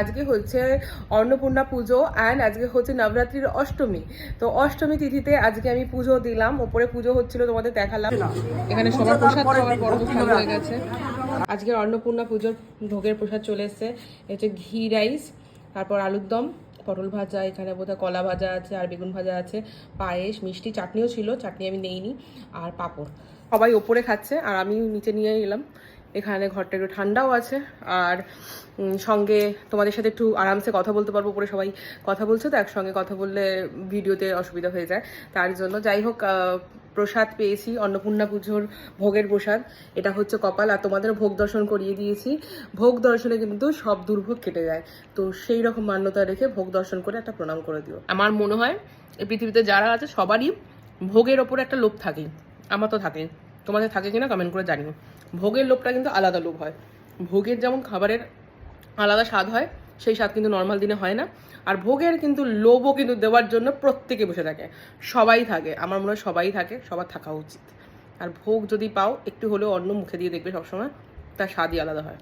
আজকে হচ্ছে অন্নপূর্ণা পুজো অ্যান্ড আজকে হচ্ছে নবরাত্রির অষ্টমী। তো অষ্টমী তিথিতে আজকে আমি পুজো দিলাম। ওপরে পুজো হচ্ছিল, তোমাদের দেখালাম। এখানে সবার প্রসাদ সবার পরবস্থান হয়ে গেছে। আজকের অন্নপূর্ণা পুজোর ভোগের প্রসাদ চলে এসছে। হচ্ছে ঘি রাইস তারপর আলুর দম। পটল ভাজা, এখানে বোধহয় কলা ভাজা আছে আর বেগুন ভাজা আছে, পায়েস, মিষ্টি, চাটনিও ছিল, চাটনি আমি নেইনি, আর পাঁপড়। সবাই ওপরে খাচ্ছে, আর আমি নিচে নিয়ে এলাম। এখানে ঘরটা একটু ঠান্ডাও আছে, আর সঙ্গে তোমাদের সাথে একটু আরামসে কথা বলতে পারব, উপরে সবাই কথা বলছে, তো একসঙ্গে কথা বললে ভিডিওতে অসুবিধা হয়ে যায়। তার জন্য যাই হোক প্রসাদ পেয়েছি, অন্নপূর্ণা পুজোর ভোগের প্রসাদ। এটা হচ্ছে কপাল, আর তোমাদের ভোগ দর্শন করিয়ে দিয়েছি। ভোগ দর্শনে কিন্তু সব দুর্ভোগ কেটে যায়। তো সেই রকম মান্যতা রেখে ভোগ দর্শন করে একটা প্রণাম করে দিও। আমার মনে হয়, এই পৃথিবীতে যারা আছে, সবারই ভোগের ওপর একটা লোভ থাকে। আমার তো থাকে। তোমাদের থাকে কিনা কমেন্ট করে জানিও। ভোগের লোভটা কিন্তু আলাদা লোভ হয়। ভোগের যেমন খাবারের আলাদা স্বাদ হয়, সেই স্বাদ কিন্তু নর্মাল দিনে হয় না। আর ভোগের কিন্তু লোভও কিন্তু দেওয়ার জন্য প্রত্যেকে বসে থাকে। সবাই থাকে, আমার মনে হয় সবাই থাকে, সবার থাকা উচিত। আর ভোগ যদি পাও, একটু হলেও অন্য মুখে দিয়ে দেখবে সবসময় তার স্বাদই আলাদা হয়।